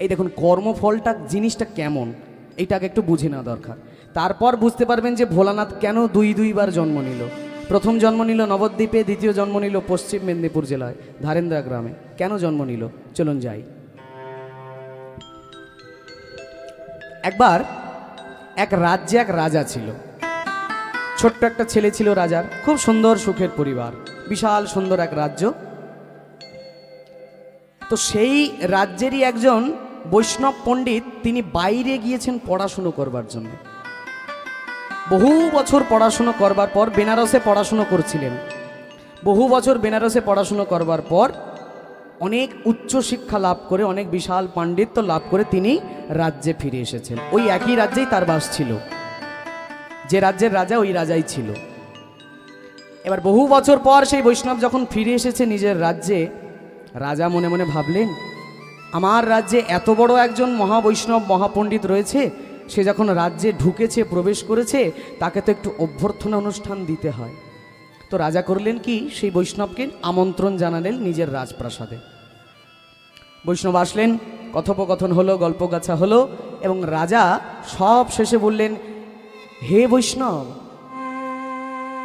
এই দেখুন, কর্মফলটা জিনিসটা কেমন এইটাকে একটু বুঝে নেওয়া দরকার। তারপর বুঝতে পারবেন যে ভোলানাথ কেন দুই দুইবার জন্ম নিল। প্রথম জন্ম নিল নবদ্বীপে, দ্বিতীয় জন্ম নিল পশ্চিম মেদিনীপুর জেলায়, ধারেন্দ্রা গ্রামে। কেন জন্ম নিল? চলুন যাই। একবার এক রাজ্যে এক রাজা ছিল। ছোট্ট একটা ছেলে ছিল রাজার, খুব সুন্দর সুখের পরিবার, বিশাল সুন্দর এক রাজ্য। তো সেই রাজ্যেরই একজন বৈষ্ণব পণ্ডিত তিনি বাইরে গিয়েছেন পড়াশুনো করবার জন্য। বহু বছর পড়াশুনো করবার পর বেনারসে পড়াশুনো করছিলেন। বহু বছর বেনারসে পড়াশুনো করবার পর অনেক উচ্চ শিক্ষা লাভ করে, অনেক বিশাল পাণ্ডিত্য লাভ করে তিনি রাজ্যে ফিরে এসেছেন। ওই একই রাজ্যেই তার বাস ছিল। যে রাজ্যের রাজা ওই রাজাই ছিল। এবার বহু বছর পর সেই বৈষ্ণব যখন ফিরে এসেছে নিজের রাজ্যে, রাজা মনে মনে ভাবলেন আমার রাজ্যে এত বড় একজন মহাবৈষ্ণব মহাপণ্ডিত রয়েছে, সে যখন রাজ্যে ঢুকেছে, প্রবেশ করেছে, তাকে তো একটু অভ্যর্থনা অনুষ্ঠান দিতে হয়। তো রাজা করলেন কি? সেই বৈষ্ণবকে আমন্ত্রণ জানালেন নিজের রাজপ্রাসাদে। বৈষ্ণব আসলেন, কথোপকথন হলো গল্পগাছা হলো, এবং রাজা সব শেষে বললেন, হে বৈষ্ণব,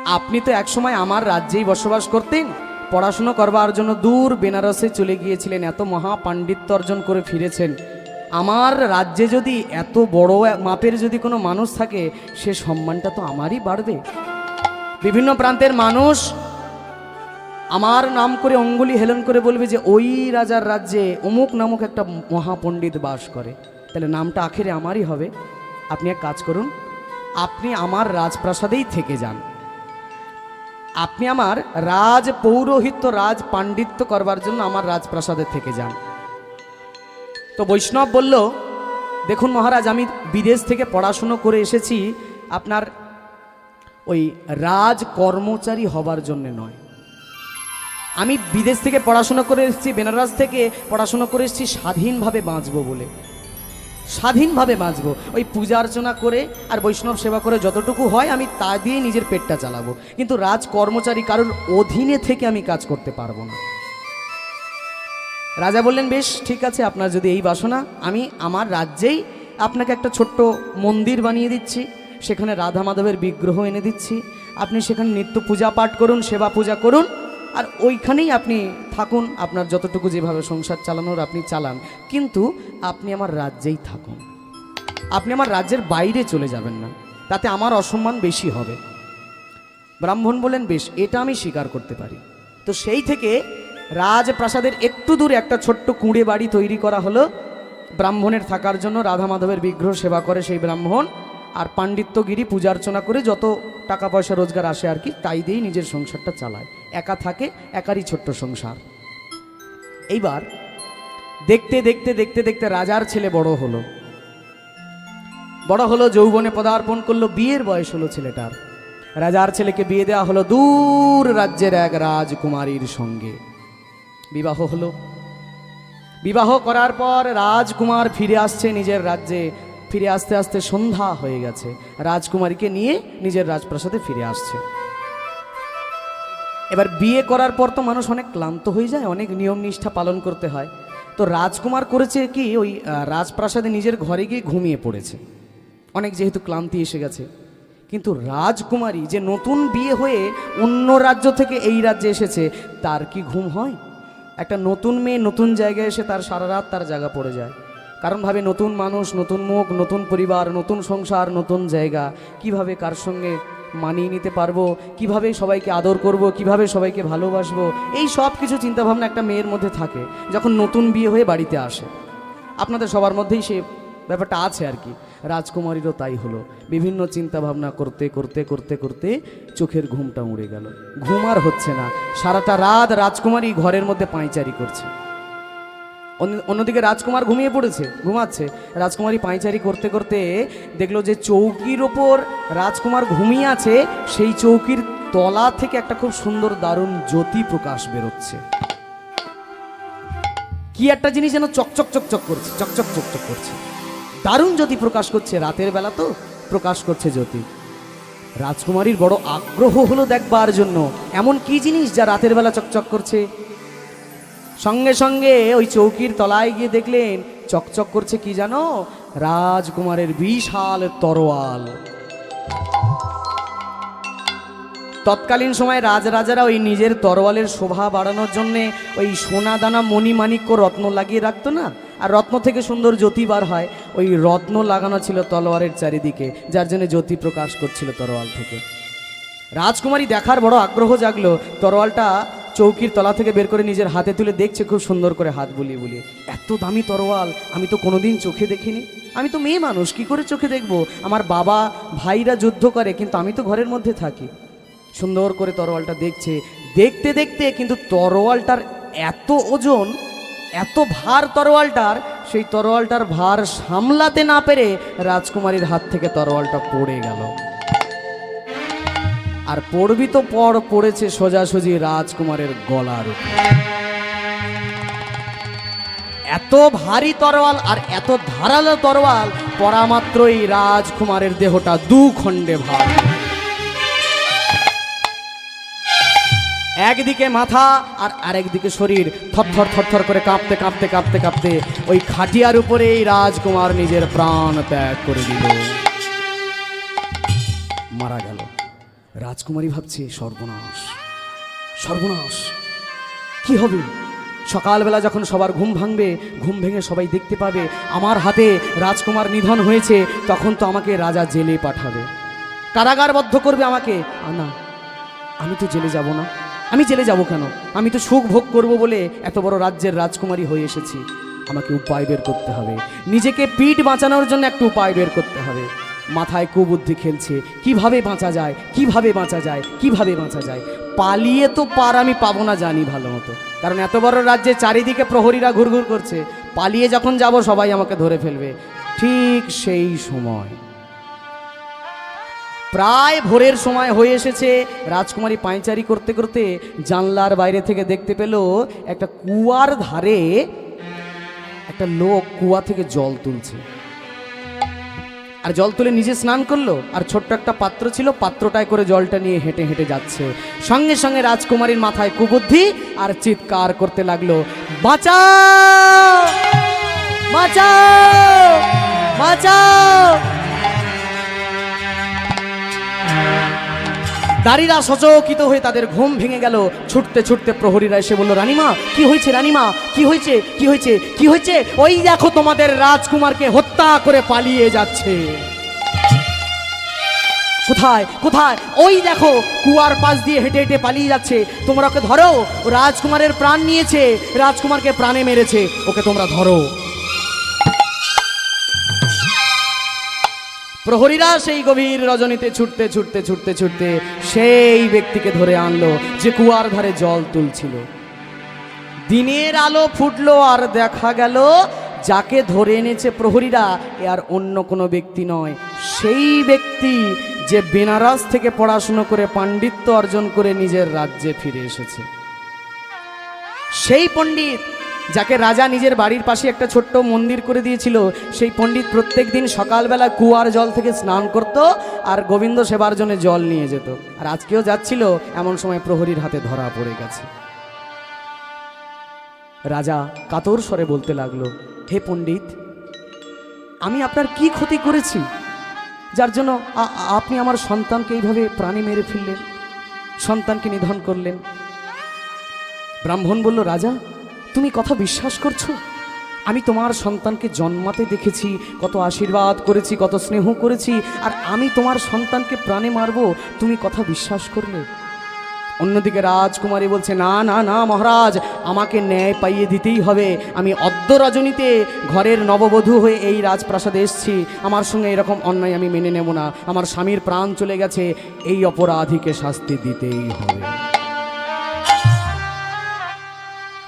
আপনি তো একসময় আমার রাজ্যেই বসবাস করতেন পড়াশুনো করবার জন্য দূর বেনারসে চলে গিয়েছিলেন, এত মহা পাণ্ডিত্য অর্জন করে ফিরেছেন। আমার রাজ্যে যদি এত বড় মাপের যদি কোনো মানুষ থাকে, সে সম্মানটা তো আমারই বাড়বে। বিভিন্ন প্রান্তের মানুষ আমার নাম করে অঙ্গুলি হেলন করে বলবে যে, ওই রাজার রাজ্যে অমুক নামক একটা মহাপণ্ডিত বাস করে। তাহলে নামটা আখেরে আমারই হবে। আপনি এক কাজ করুন, আপনি আমার রাজপ্রাসাদেই থেকে যান। আপনি আমার রাজ পৌরোহিত্য, রাজ পাণ্ডিত্য করবার জন্য আমার রাজপ্রাসাদে থেকে যান। তো বৈষ্ণব বলল, দেখুন মহারাজ, আমি বিদেশ থেকে পড়াশুনো করে এসেছি। আপনার ওই রাজ কর্মচারী হবার জন্য নয়। আমি বিদেশ থেকে পড়াশুনো করে এসেছি, বেনারস থেকে পড়াশোনা করে এসেছি, স্বাধীনভাবে বাঁচবো বলে। স্বাধীনভাবে বাঁচবো। ওই পূজা অর্চনা করে আর বৈষ্ণব সেবা করে যতটুকু হয় আমি তা দিয়ে নিজের পেটটা চালাবো। কিন্তু রাজ কর্মচারী কারোর অধীনে থেকে আমি কাজ করতে পারব না। রাজা বললেন, বেশ, ঠিক আছে, আপনার যদি এই বাসনা, আমি আমার রাজ্যেই আপনাকে একটা ছোট্ট মন্দির বানিয়ে দিচ্ছি। সেখানে রাধা মাধবের বিগ্রহ এনে দিচ্ছি। আপনি সেখানে নিত্য পূজা পাঠ করুন, সেবা পূজা করুন আর ওইখানেই আপনি থাকুন, আপনার যতটুকু যেভাবে সংসার চালানোর আপনি চালান। কিন্তু আপনি আমার রাজ্যেই থাকুন। আপনি আমার রাজ্যের বাইরে চলে যাবেন না। তাতে আমার অসম্মান বেশি হবে। ব্রাহ্মণ বলেন বেশ, এটা আমি স্বীকার করতে পারি। তো সেই থেকে রাজপ্রাসাদের একটু দূরে একটা ছোট্ট কুঁড়ে বাড়ি তৈরি করা হলো। ব্রাহ্মণের থাকার জন্য রাধা মাধবের বিগ্রহ সেবা করে সেই ব্রাহ্মণ। আর পাণ্ডিত্যগিরি পূজা অর্চনা করে যত টাকা পয়সা রোজগার আসে আর কি, তাই দিয়েই নিজের সংসারটা চালায়। একা থাকে, একারই ছোট্ট সংসার। এইবার দেখতে দেখতে দেখতে দেখতে রাজার ছেলে বড় হলো। বড় হলো, যৌবনে পদার্পণ করল, বিয়ের বয়স হলো ছেলেটার। রাজার ছেলেকে বিয়ে দেওয়া হলো দূর রাজ্যের এক রাজকুমারীর সঙ্গে। বিবাহ হলো। বিবাহ করার পর রাজকুমার ফিরে আসছে নিজের রাজ্যে। ফিরে আসতে আসতে সন্ধ্যা হয়ে গেছে। রাজকুমারীকে নিয়ে নিজের রাজপ্রাসাদে ফিরে আসছে। এবার বিয়ে করার পর তো মানুষ অনেক ক্লান্ত হয়ে যায়, অনেক নিয়ম নিষ্ঠা পালন করতে হয়। তো রাজকুমার করেছে কি, ওই রাজপ্রাসাদে নিজের ঘরে গিয়ে ঘুমিয়ে পড়েছে। অনেক যেহেতু ক্লান্তি এসে গেছে। কিন্তু রাজকুমারী যে নতুন বিয়ে হয়ে অন্য রাজ্য থেকে এই রাজ্যে এসেছে, তার কি ঘুম হয়? একটা নতুন মেয়ে নতুন জায়গায় এসে তার সারা রাত তার জায়গা পড়ে যায়। কারণ ভাবে নতুন মানুষ, নতুন মুখ, নতুন পরিবার, নতুন সংসার, নতুন জায়গা। কীভাবে কার সঙ্গে মানিয়ে নিতে পারব? কীভাবে সবাইকে আদর করব? কীভাবে সবাইকে ভালোবাসবো? এই সব কিছু চিন্তাভাবনা একটা মেয়ের মধ্যে থাকে যখন নতুন বিয়ে হয়ে বাড়িতে আসে। আপনাদের সবার মধ্যেই সে ব্যাপারটা আছে আর কি। রাজকুমারীরও তাই হলো। বিভিন্ন চিন্তা ভাবনা করতে করতে করতে করতে চোখের ঘুমটা উড়ে গেল। ঘুম আর হচ্ছে না। সারাটা রাত রাজকুমারী ঘরের মধ্যে পাঁইচারি করছে। অন্যদিকে রাজকুমার ঘুমিয়ে পড়েছে, ঘুমাচ্ছে। রাজকুমারী পাঁইচারি করতে করতে দেখল যে চৌকির ওপর রাজকুমার ঘুমিয়ে আছে, সেই চৌকির তলা থেকে একটা খুব সুন্দর দারুণ জ্যোতি প্রকাশ বেরোচ্ছে। কি একটা জিনিস যেন চকচক চকচক করছে, চকচক চকচক করছে। দারুণ জ্যোতি প্রকাশ করছে, রাতের বেলা তো প্রকাশ করছে জ্যোতি। রাজকুমারীর বড় আগ্রহ হলো দেখবার জন্য। এমন কি জিনিস যা রাতের বেলা চকচক করছে? সঙ্গে সঙ্গে ওই চৌকির তলায় গিয়ে দেখলেন, চকচক করছে কি জানো? রাজকুমারের বিশাল তরোয়াল। তৎকালীন সময় রাজরাজারা ওই নিজের তরোয়ালের শোভা বাড়ানোর জন্যে ওই সোনা দানা মণি মাণিক্য রত্ন লাগিয়ে রাখতো না? আর রত্ন থেকে সুন্দর জ্যোতি বার হয়। ওই রত্ন লাগানো ছিল তলোয়ারের চারিদিকে, যার জন্য জ্যোতি প্রকাশ করছিল তরোয়াল থেকে। রাজকুমারী দেখার বড় আগ্রহ জাগলো। তরোয়ালটা চৌকির তলা থেকে বের করে নিজের হাতে তুলে দেখছে, খুব সুন্দর করে হাত বুলিয়ে বুলিয়ে। এত দামি তরোয়াল, আমি তো কোনোদিন চোখে দেখিনি। আমি তো মেয়ে মানুষ, কি করে চোখে দেখব? আমার বাবা, ভাইরা যুদ্ধ করে, কিন্তু আমি তো ঘরের মধ্যে থাকি। সুন্দর করে তরোয়ালটা দেখছে। দেখতে দেখতে কিন্তু তরোয়ালটার এত ওজন, এত ভার তরোয়ালটার, সেই তরোয়ালটার ভার সামলাতে না পেরে রাজকুমারীর হাত থেকে তরোয়ালটা পড়ে গেল। আর পড়বি তো পর পড়েছে সোজাসুজি রাজকুমারের গলার এত ভারী তরোয়াল আর এত ধারালো তরোয়াল পড়া মাত্রই রাজকুমারের দেহটা দু খণ্ডে ভাগ একদিকে মাথা আর আরেকদিকে শরীর থরথর থরথর করে কাঁপতে কাঁপতে কাঁপতে কাঁপতে ওই খাটিয়ার উপরেই রাজকুমার নিজের প্রাণ ত্যাগ করে দিল। মারা গেল। রাজকুমারী ভাবছে সর্বনাশ সর্বনাশ। কি হবে? সকালবেলা যখন সবার ঘুম ভাঙবে ঘুম ভেঙে সবাই দেখতে পাবে আমার হাতে রাজকুমার নিধন হয়েছে তখন তো আমাকে রাজা জেলে পাঠাবে। কারাগারবদ্ধ করবে আমাকে। আ, না আমি তো জেলে যাব না। আমি জেলে যাব কেন? আমি তো সুখ ভোগ করব বলে এত বড় রাজ্যের রাজকুমারী হয়ে এসেছি। আমাকে উপায় বের করতে হবে। নিজেকে পিঠ বাঁচানোর জন্য একটা উপায় বের করতে হবে। মাথায় কুবুদ্ধি খেলছে। কীভাবে বাঁচা যায়? কীভাবে বাঁচা যায়? কীভাবে বাঁচা যায়? পালিয়ে তো পার আমি পাবো না জানি ভালো মতো। কারণ এত বড় রাজ্যে চারিদিকে প্রহরীরা ঘুরঘুর করছে। পালিয়ে যখন যাব, সবাই আমাকে ধরে ফেলবে। ঠিক সেই সময়। প্রায় ভোরের সময় হয়ে এসেছে। রাজকুমারী পায়চারি করতে করতে জানলার বাইরে থেকে দেখতে পেল একটা কুয়ার ধারে একটা লোক কুয়া থেকে জল তুলছে। আর জল তুলে নিজে স্নান করল, আর ছোট্ট একটা পাত্র ছিল, পাত্রটায় করে জলটা নিয়ে হেঁটে হেঁটে যাচ্ছে। সঙ্গে সঙ্গে রাজকুমারীর মাথায় কুবুদ্ধি আর চিৎকার করতে লাগল বাঁচা বাঁচা বাঁচাও! দাঁড়িরা সচকিত হয়ে তাদের ঘুম ভেঙে গেল। ছুটতে ছুটতে প্রহরীরা এসে বলল, রানিমা, কি হয়েছে রানিমা? কি হয়েছে? কি হয়েছে? কি হয়েছে? ওই দেখো তোমাদের রাজকুমারকে হত্যা করে পালিয়ে যাচ্ছে। কোথায়? কোথায়? ওই দেখো, কুয়ার পাশ দিয়ে হেঁটে হেঁটে পালিয়ে যাচ্ছে। তোমরা ওকে ধরো। রাজকুমারের প্রাণ নিয়েছে। রাজকুমারকে প্রাণে মেরেছে। ওকে তোমরা ধরো। প্রহরীরা সেই গভীর রজনীতে ছুটতে ছুটতে ছুটতে ছুটতে সেই ব্যক্তিকে ধরে আনলো যে কুয়ার ধারে জল তুলছিল। দিনের আলো ফুটলো আর দেখা গেল যাকে ধরে এনেছে প্রহরীরা এ আর অন্য কোনো ব্যক্তি নয়। সেই ব্যক্তি যে বেনারস থেকে পড়াশুনো করে পাণ্ডিত্য অর্জন করে নিজের রাজ্যে ফিরে এসেছে। সেই পণ্ডিত যাকে রাজা নিজের বাড়ির পাশে একটা ছোট্ট মন্দির করে দিয়েছিল, সেই পণ্ডিত প্রত্যেক দিন সকালবেলা কুয়ার জল থেকে স্নান করত আর গোবিন্দ সেবার জন্য জল নিয়ে যেত। আর আজকেও যাচ্ছিল, এমন সময় প্রহরীর হাতে ধরা পড়ে গেছে। রাজা কাতর স্বরে বলতে লাগল, হে পণ্ডিত, আমি আপনার কি ক্ষতি করেছি? যার জন্য আপনি আমার সন্তানকে এইভাবে প্রাণী মেরে ফেললেন, সন্তানকে নিধন করলেন। ব্রাহ্মণ বলল, রাজা তুমি কথা বিশ্বাস করছ? আমি তোমার সন্তানকে জন্মাতে দেখেছি, কত আশীর্বাদ করেছি, কত স্নেহ করেছি, আর আমি তোমার সন্তানকে প্রাণে মারবো, তুমি কথা বিশ্বাস করলে? অন্যদিকে রাজকুমারী বলছে, না না না, মহারাজ, আমাকে ন্যায় পাইয়ে দিতেই হবে। আমি অদ্য রজনীতে ঘরের নববধূ হয়ে এই রাজপ্রাসাদে এসেছি। আমার সঙ্গে এরকম অন্যায় আমি মেনে নেব না। আমার স্বামীর প্রাণ চলে গেছে। এই অপরাধীকে শাস্তি দিতেই হবে।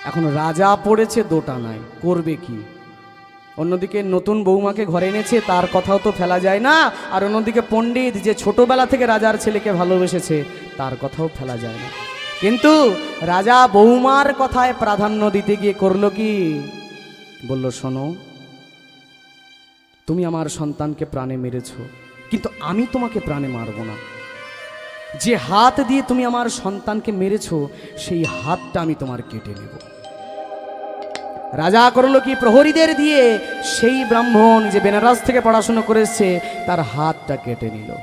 এখন রাজা পড়েছে দোটানায় করবে কি? অন্যদিকে নতুন বৌমাকে ঘরে এনেছে, তার কথাও তো ফেলা যায় না। আর অন্যদিকে পণ্ডিত যে ছোটবেলা থেকে রাজার ছেলেকে ভালোবেসেছে, তার কথাও ফেলা যায় না। কিন্তু রাজা বৌমার কথায় প্রাধান্য দিতে গিয়ে করল কি? বলল, শোনো, তুমি আমার সন্তানকে প্রাণে মেরেছ, কিন্তু আমি তোমাকে প্রাণে মারব না। যে হাত দিয়ে তুমি আমার সন্তানকে মেরেছ, সেই হাতটা আমি তোমার কেটে নেব। রাজা করল কি প্রহরীদের দিয়ে? সেই ব্রাহ্মণ যে বেনারস থেকে পড়াশুনো করেছে, তার হাতটা কেটে নিল।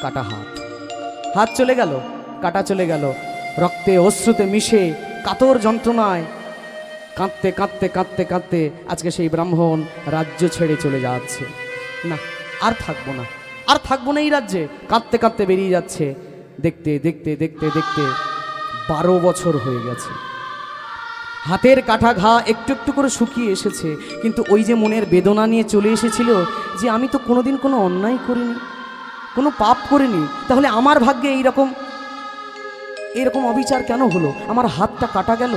কাটা হাত। হাত চলে গেল, কাটা চলে গেল। রক্তে, অশ্রুতে মিশে কাতর যন্ত্রণায় কাঁদতে কাঁদতে কাঁদতে কাঁদতে আজকে সেই ব্রাহ্মণ রাজ্য ছেড়ে চলে যাচ্ছে। না, আর থাকব না। আর থাকব না এই রাজ্যে। কাঁদতে কাঁদতে বেরিয়ে যাচ্ছে। দেখতে দেখতে দেখতে দেখতে বারো বছর হয়ে গেছে। হাতের কাটা ঘা একটু একটু করে শুকিয়ে এসেছে। কিন্তু ওই যে মনের বেদনা নিয়ে চলে এসেছিল যে আমি তো কোনোদিন কোনো অন্যায় করিনি, কোনো পাপ করিনি, তাহলে আমার ভাগ্যে এইরকম, এরকম অবিচার কেন হলো? আমার হাতটা কাটা গেল?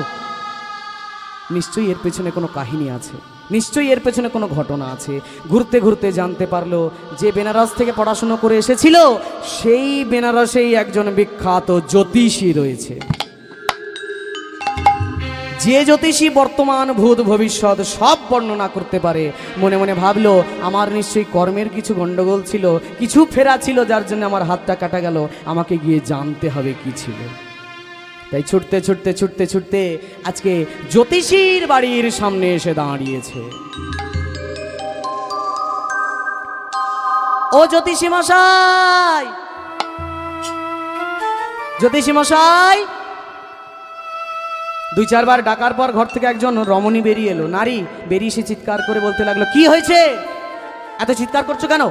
নিশ্চয়ই এর পেছনে কোনো কাহিনী আছে, নিশ্চয়ই এর পেছনে কোনো ঘটনা আছে। ঘুরতে ঘুরতে জানতে পারল যে বেনারস থেকে পড়াশুনো করে এসেছিল, সেই বেনারসেই একজন বিখ্যাত জ্যোতিষী রয়েছে। যে জ্যোতিষী বর্তমান ভূত ভবিষ্যৎ সব বর্ণনা করতে পারে। মনে মনে ভাবলো, আমার নিশ্চয়ই কর্মের কিছু গণ্ডগোল ছিল, কিছু ফেরা ছিল, যার জন্য আমার হাতটা কাটা গেল। আমাকে গিয়ে জানতে হবে কি ছিল। তাই ছুটতে ছুটতে ছুটতে ছুটতে আজকে জ্যোতিষীর বাড়ির সামনে এসে দাঁড়িয়েছে। ও জ্যোতিষী মশাই! জ্যোতিষী মশাই! দুই চারবার ডাকার পর ঘর থেকে একজন রমণী বেরিয়ে এলো। নারী বেরিয়ে সে চিৎকার করে বলতে লাগল, কি হয়েছে? এত চিৎকার করছ কেন?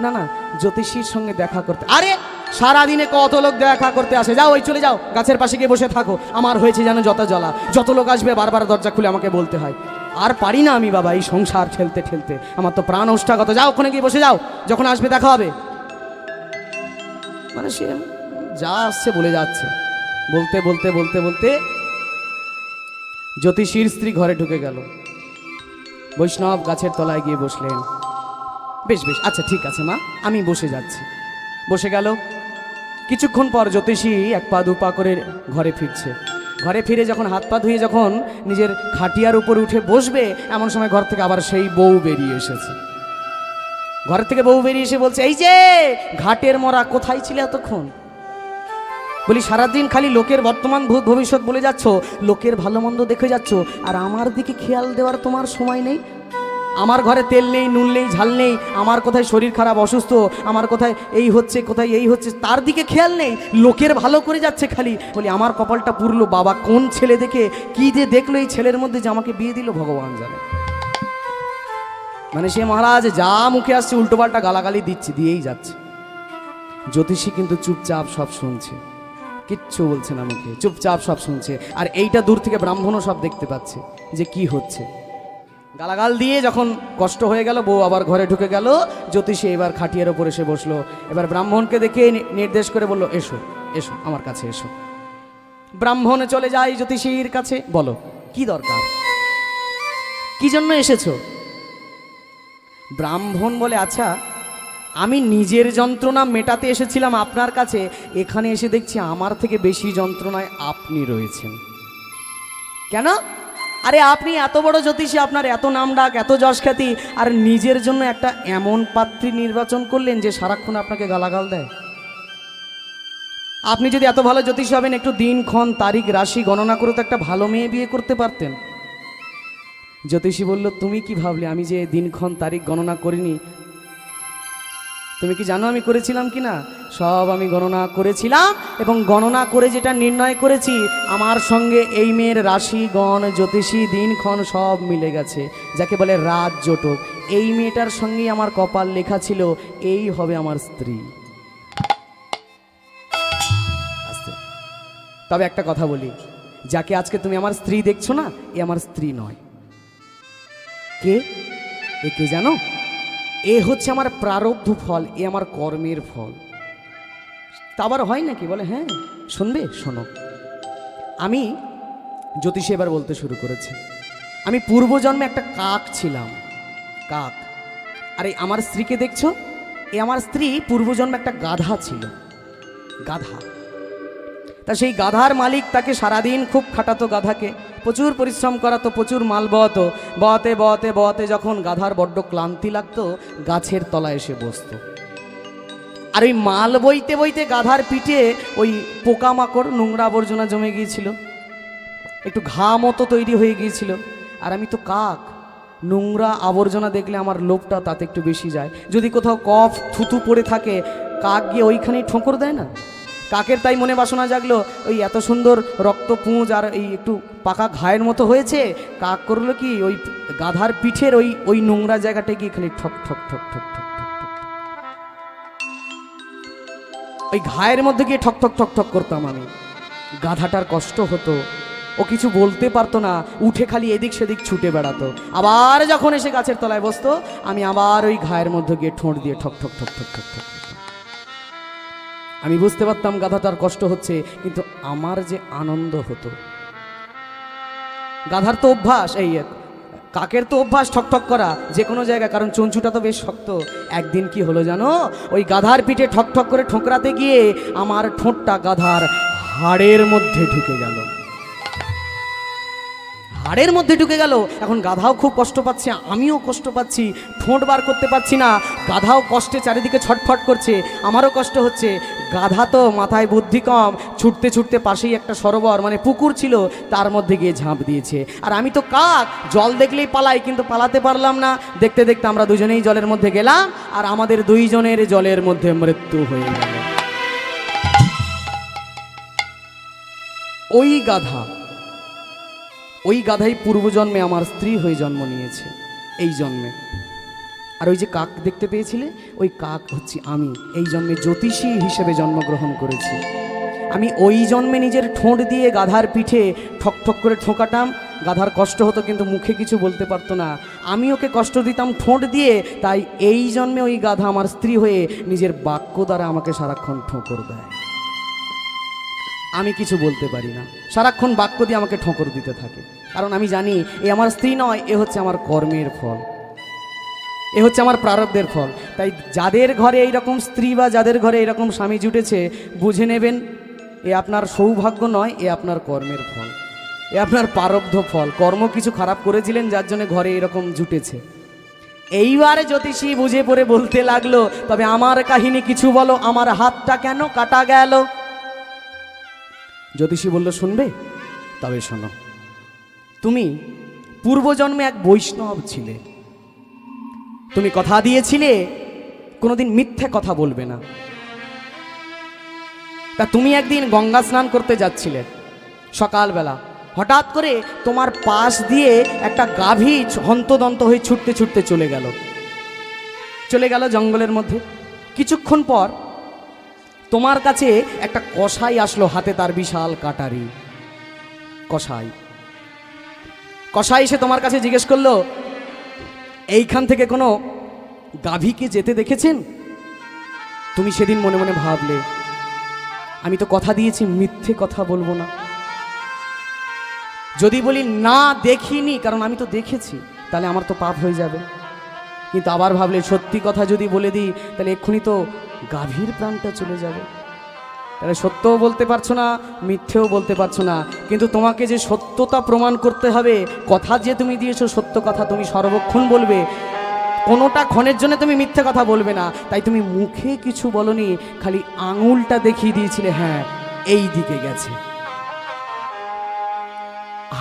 না না, জ্যোতিষীর সঙ্গে দেখা করতে আরে, সারাদিনে কত লোক দেখা করতে আসে? যাও ওই চলে যাও, গাছের পাশে গিয়ে বসে থাকো। আমার হয়েছে যেন যত জ্বলা। যত লোক আসবে, বারবার দরজা খুলে আমাকে বলতে হয়। আর পারি না আমি, বাবা, এই সংসার ঠেলতে ঠেলতে। আমার তো প্রাণ ওষ্ঠাগত যাও, ওখানে গিয়ে বসে যাও। যখন আসবে, দেখা হবে। মানে সে যা আসছে বলে যাচ্ছে। বলতে বলতে বলতে বলতে জ্যোতিষীর স্ত্রী ঘরে ঢুকে গেল। বৈষ্ণব গাছের তলায় গিয়ে বসলেন। বেশ বেশ আচ্ছা ঠিক আছে, মা, আমি বসে যাচ্ছি। বসে গেল। কিছুক্ষণ পর জ্যোতিষী এক পা দু পা করে ঘরে ফিরছে। ঘরে ফিরে যখন হাত পা ধুয়ে যখন নিজের খাটিয়ার উপর উঠে বসবে, এমন সময় ঘর থেকে আবার সেই বউ বেরিয়ে এসেছে। ঘর থেকে বউ বেরিয়ে এসে বলছে, এই যে, ঘাটের মরা কোথায় ছিল এতক্ষণ? বলি, সারাদিন খালি লোকের বর্তমান ভূত ভবিষ্যৎ বলে যাচ্ছ, লোকের ভালো মন্দ দেখে যাচ্ছ, আর আমার দিকে খেয়াল দেওয়ার তোমার সময় নেই? আমার ঘরে তেল নেই, নুন নেই, ঝাল নেই, আমার কোথায় শরীর খারাপ, অসুস্থ, আমার কোথায় এই হচ্ছে, কোথায় এই হচ্ছে, তার দিকে খেয়াল নেই? লোকের ভালো করে যাচ্ছে খালি। বলি, আমার কপালটা পুরলো, বাবা, কোন ছেলে দেখে কি যে দেখল এই ছেলের মধ্যে যে আমাকে বিয়ে দিল, ভগবান জানে। মানে সে মহারাজ, যা মুখে আসছে, উল্টোপাল্টা গালাগালি দিচ্ছে, দিয়েই যাচ্ছে। জ্যোতিষী কিন্তু চুপচাপ সব শুনছে। কিচ্ছু বলছে না মুখে, চুপচাপ সব শুনছে। আর এইটা দূর থেকে ব্রাহ্মণও সব দেখতে পাচ্ছে যে কি হচ্ছে। গালাগাল দিয়ে যখন কষ্ট হয়ে গেল, বউ আবার ঘরে ঢুকে গেল, জ্যোতিষী এবার খাটিয়ার ওপর এসে বসল। এবার ব্রাহ্মণকে দেখে নির্দেশ করে বলল, এসো এসো, আমার কাছে এসো। ব্রাহ্মণে চলে যায় জ্যোতিষীর কাছে, বলো, কি দরকার? কি জন্য এসেছ? ব্রাহ্মণ বলে আচ্ছা আমি নিজের যন্ত্রণা মেটাতে এসেছিলাম আপনার কাছে। এখানে এসে দেখছি আমার থেকে বেশি যন্ত্রণায় আপনি রয়েছেন। কেন? আরে আপনি এত বড় জ্যোতিষী, আপনার এত নাম ডাক, এত যশ খ্যাতি, আর নিজের জন্য একটা এমন পাত্রী নির্বাচন করলেন যে সারাক্ষণ আপনাকে গালাগাল দেয়? আপনি যদি এত ভালো জ্যোতিষী হবেন, একটু দিনক্ষণ তারিখ, রাশি গণনা করে তো একটা ভালো মেয়ে বিয়ে করতে পারতেন। জ্যোতিষী বলল, তুমি কি ভাবলে আমি যে দিনক্ষণ তারিখ গণনা করিনি তুমি কি জানো আমি করেছিলাম কি না সব আমি গণনা করেছিলাম এবং গণনা করে যেটা নির্ণয় করেছি, আমার সঙ্গে এই মেয়ের রাশি, গণ, জ্যোতিষী দিনক্ষণ সব মিলে গেছে, যাকে বলে রাত জোটক। এই মেয়েটার সঙ্গেই আমার কপাল লেখা ছিল, এই হবে আমার স্ত্রী। তবে একটা কথা বলি, যাকে আজকে তুমি আমার স্ত্রী দেখছ না, এ আমার স্ত্রী নয়। কে? এ কে জানো? এ হচ্ছে আমার প্রারব্ধ ফল, এ আমার কর্মের ফল। তা আবার হয় নাকি? বলে হ্যাঁ শুনবে? শোনো। আমি জ্যোতিষী এবার বলতে শুরু করেছে। আমি পূর্বজন্মে একটা কাক ছিলাম, কাক। আর এই আমার স্ত্রীকে দেখছ? এ আমার স্ত্রী পূর্বজন্মে একটা গাধা ছিল। গাধা। তা সেই গাধার মালিক তাকে সারাদিন খুব খাটাতো গাধাকে। প্রচুর পরিশ্রম করাতো প্রচুর মাল বওয়াতো বওয়াতে বওয়াতে বওয়াতে যখন গাধার বড্ড ক্লান্তি লাগতো, গাছের তলায় এসে বসতো। আর ওই মাল বইতে বইতে গাধার পিঠে ওই পোকামাকড়, নোংরা আবর্জনা জমে গিয়েছিল। একটু ঘা মতো তৈরি হয়ে গিয়েছিল। আর আমি তো কাক। নোংরা আবর্জনা দেখলে আমার লোভটা তাতে একটু বেশি যায়। যদি কোথাও কফ, থুতু পড়ে থাকে, কাক গিয়ে ওইখানেই ঠোঁকর দেয় না? কাকের তাই মনে বাসনা জাগলো ওই এত সুন্দর রক্ত পুঁজ আর এই একটু পাকা ঘায়ের মতো হয়েছে কাক করল কি ওই গাধার পিঠের ওই ওই নোংরা জায়গাটায় গিয়ে খালি ঠক ঠক ঠক ঠক ঠক ওই ঘায়ের মধ্যে গিয়ে ঠক ঠক ঠক ঠক করতাম আমি গাধাটার কষ্ট হতো ও কিছু বলতে পারতো না উঠে খালি এদিক সেদিক ছুটে বেড়াতো আবার যখন এসে গাছের তলায় বসতো আমি আবার ওই ঘায়ের মধ্যে গিয়ে ঠোঁট দিয়ে ঠক ঠক ঠক ঠক ঠক ঠক। আমি বুঝতে পারতাম গাধাটার কষ্ট হচ্ছে, কিন্তু আমার যে আনন্দ হতো। গাধার তো অভ্যাস, এই কাকের তো অভ্যাস ঠকঠক করা, যে কোনো জায়গায়, কারণ চঞ্চুটা তো বেশ শক্ত। একদিন কি হলো জানো? ওই গাধার পিঠে ঠকঠক করে ঠোকরাতে গিয়ে আমার ঠোঁটটা গাধার হাড়ের মধ্যে ঢুকে গেল। হাড়ের মধ্যে ঢুকে গেল। এখন গাধাও খুব কষ্ট পাচ্ছে, আমিও কষ্ট পাচ্ছি, ঠোঁট বার করতে পারছি না। গাধাও কষ্টে চারিদিকে ছটফট করছে, আমারও কষ্ট হচ্ছে। গাধা তো, মাথায় বুদ্ধি কম। ছুটতে ছুটতে পাশেই একটা সরোবর মানে পুকুর ছিল, তার মধ্যে গিয়ে ঝাঁপ দিয়েছে। আর আমি তো কাক, জল দেখলেই পালাই, কিন্তু পালাতে পারলাম না। দেখতে দেখতে আমরা দুজনেই জলের মধ্যে গেলাম, আর আমাদের দুইজনের জলের মধ্যে মৃত্যু হয়ে গেল। ওই গাধা, ওই গাধাই পূর্বজন্মে আমার স্ত্রী হয়ে জন্ম নিয়েছে, এই জন্মে। আর ওই যে কাক দেখতে পেয়েছিলে? ওই কাক হচ্ছে আমি। এই জন্মে জ্যোতিষী হিসেবে জন্মগ্রহণ করেছি। আমি ওই জন্মে নিজের ঠোঁট দিয়ে গাধার পিঠে ঠক ঠক করে ঠোঁকাটাম গাধার কষ্ট হতো কিন্তু মুখে কিছু বলতে পারতো না। আমি ওকে কষ্ট দিতাম ঠোঁট দিয়ে। তাই এই জন্মে ওই গাধা আমার স্ত্রী হয়ে নিজের বাক্য দ্বারা আমাকে সারাক্ষণ ঠোকর দেয়। আমি কিছু বলতে পারি না। সারাক্ষণ বাক্য দিয়ে আমাকে ঠোকর দিতে থাকে। কারণ আমি জানি, এ আমার স্ত্রী নয়, এ হচ্ছে আমার কর্মের ফল। এ হচ্ছে আমার প্রারব্ধের ফল। তাই যাদের ঘরে এইরকম স্ত্রী বা যাদের ঘরে এরকম স্বামী জুটেছে, বুঝে নেবেন, এ আপনার সৌভাগ্য নয়, এ আপনার কর্মের ফল। এ আপনার প্রারব্ধ ফল। কর্ম কিছু খারাপ করেছিলেন, যার জন্য ঘরে এরকম জুটেছে। এইবারে জ্যোতিষী বুঝে পড়ে বলতে লাগল, তবে আমার কাহিনী কিছু বলো, আমার হাতটা কেন কাটা গেল? জ্যোতিষী বলল, শুনবে? তবে শোনো। তুমি পূর্বজন্মে এক বৈষ্ণব ছিলে। তুমি কথা দিয়েছিলে, কোনোদিন মিথ্যে কথা বলবে না। তা তুমি একদিন গঙ্গা স্নান করতে যাচ্ছিলে সকালবেলা। হঠাৎ করে তোমার পাশ দিয়ে একটা গাভী হন্তদন্ত হয়ে ছুটতে ছুটতে চলে গেল। চলে গেল জঙ্গলের মধ্যে। কিছুক্ষণ পর তোমার কাছে একটা কষাই আসলো হাতে তার বিশাল কাটারি। কষাই কষাই এসে তোমার কাছে জিজ্ঞেস করল এইখান থেকে কোনো গাভীকে যেতে দেখেছেন? তুমি সেদিন মনে মনে ভাবলে, আমি তো কথা দিয়েছি, মিথ্যে কথা বলব না। যদি বলি না দেখিনি, কারণ আমি তো দেখেছি, তাহলে আমার তো পাপ হয়ে যাবে। কিন্তু আবার ভাবলে, সত্যি কথা যদি বলে দিই, তাহলে এক্ষুনি তো গাভীর প্রাণটা চলে যাবে। তাহলে সত্যও বলতে পারছ না, মিথ্যেও বলতে পারছ না। কিন্তু তোমাকে যে সত্যতা প্রমাণ করতে হবে, কথা যে তুমি দিয়েছ সত্য কথা তুমি সর্বক্ষণ বলবে। কোনোটা ক্ষণের জন্য তুমি মিথ্যে কথা বলবে না। তাই তুমি মুখে কিছু বলনি, খালি আঙুলটা দেখিয়ে দিয়েছিলে হ্যাঁ এই দিকে গেছে।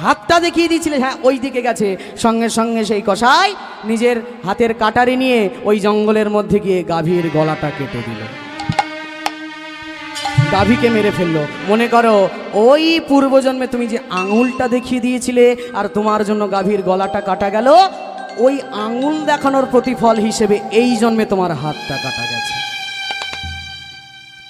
হাতটা দেখিয়ে দিয়েছিলে হ্যাঁ ওই দিকে গেছে। সঙ্গে সঙ্গে সেই কষাই নিজের হাতের কাটারি নিয়ে ওই জঙ্গলের মধ্যে গিয়ে গাভীর গলাটা কেটে দিল। গাভীকে মেরে ফেলল। মনে করো, ওই পূর্বজন্মে তুমি যে আঙুলটা দেখিয়ে দিয়েছিলে আর তোমার জন্য গাভীর গলাটা কাটা গেল, ওই আঙুল দেখানোর প্রতিফল হিসেবে এই জন্মে তোমার হাতটা কাটা গেছে।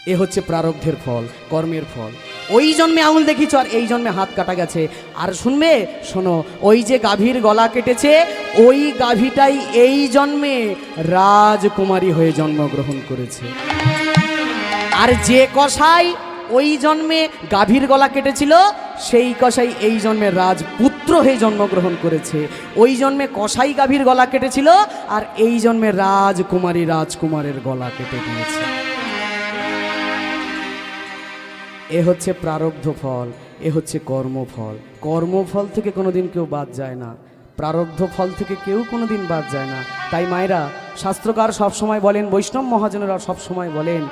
এ হচ্ছে প্রারব্ধের ফল, কর্মের ফল। ওই জন্মে আঙুল দেখিছ আর এই জন্মে হাত কাটা গেছে। আর শুনবে? শোনো, ওই যে গাভীর গলা কেটেছে, ওই গাভীটাই এই জন্মে রাজকুমারী হয়ে জন্মগ্রহণ করেছে। আর যে কষাই ওই জন্মে গাভীর গলা কেটেছিল, সেই কষাই এই জন্মে রাজপুত্র হয়ে জন্মগ্রহণ করেছে। ওই জন্মে কষাই গাভীর গলা কেটেছিল আর এই জন্মে রাজকুমারী রাজকুমারের গলা কেটে দিয়েছে। এ হচ্ছে প্রারব্ধ ফল, এ হচ্ছে কর্মফল। কর্মফল থেকে কোনোদিন কেউ বাদ যায় না। প্রারব্ধ ফল থেকে কেউ কোনোদিন বাদ যায় না। তাই মায়েরা, শাস্ত্রকার সবসময় বলেন, বৈষ্ণব মহাজনেরা সবসময় বলেন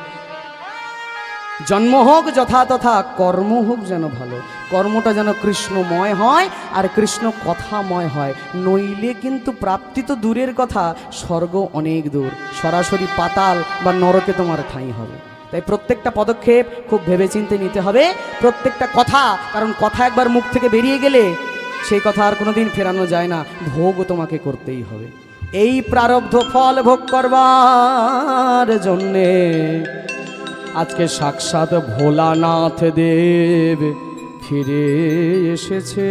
জন্ম হোক যথা তথা, কর্ম হোক যেন ভালো। কর্মটা যেন কৃষ্ণময় হয় আর কৃষ্ণ কথাময় হয়। নইলে কিন্তু প্রাপ্তি তো দূরের কথা, স্বর্গ অনেক দূর। সরাসরি পাতাল বা নরকে তোমার ঠাঁই হবে। তাই প্রত্যেকটা পদক্ষেপ খুব ভেবেচিন্তে নিতে হবে। প্রত্যেকটা কথা, কারণ কথা একবার মুখ থেকে বেরিয়ে গেলে সেই কথা আর কোনোদিন ফেরানো যায় না। ভোগও তোমাকে করতেই হবে। এই প্রারব্ধ ফল ভোগ করবার জন্যে আজকে সাক্ষাৎ ভোলানাথ দেব ফিরে এসেছে।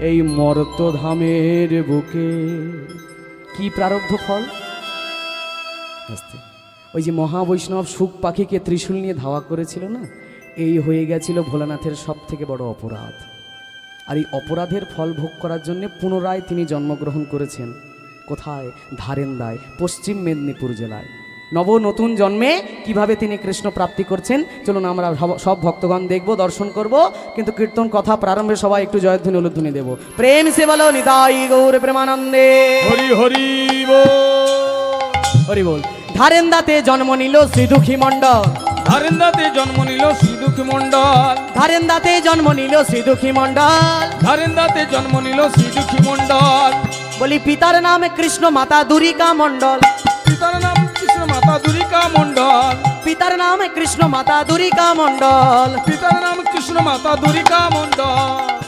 এই মর্তধামের বুকে কি প্রারব্ধ ফল? ওই যে মহাবৈষ্ণব সুখ পাখিকে ত্রিশূল নিয়ে ধাওয়া করেছিল না? এই হয়ে গেছিল ভোলানাথের সব থেকে বড় অপরাধ। আর এই অপরাধের ফল ভোগ করার জন্য পুনরায় তিনি জন্মগ্রহণ করেছেন। কোথায়? ধারেন্দায়, পশ্চিম মেদিনীপুর জেলায়। নব নতুন জন্মে কীভাবে তিনি কৃষ্ণ প্রাপ্তি করছেন? চলুন আমরা সব- ভক্তগণ দেখব দর্শন করব কিন্তু কীর্তন কথা প্রারম্ভে সবাই একটু জয়ধ্বনি উলুধ্বনি দেব। প্রেম সে বলো নিতাই গৌর প্রেমানন্দে। হরি হরি হরি বল। ধারেন্দাতে জন্ম নিল শ্রীদুখী মণ্ডল। ধারেন্দাতে জন্ম নিল শ্রীদুখী মণ্ডল। ধারেন্দাতে জন্ম নিল শ্রীদুখী মণ্ডল। ধারেন্দাতে জন্ম নিল শ্রীদুখী মণ্ডল। বলি পিতার নামে কৃষ্ণ মাতা দুরিকা মণ্ডল। পিতার নাম দুরিকা মন্ডল পিতার নাম কৃষ্ণ মাতা দুরিকা মন্ডল পিতার নাম কৃষ্ণ মাতা দুরিকা মণ্ডল।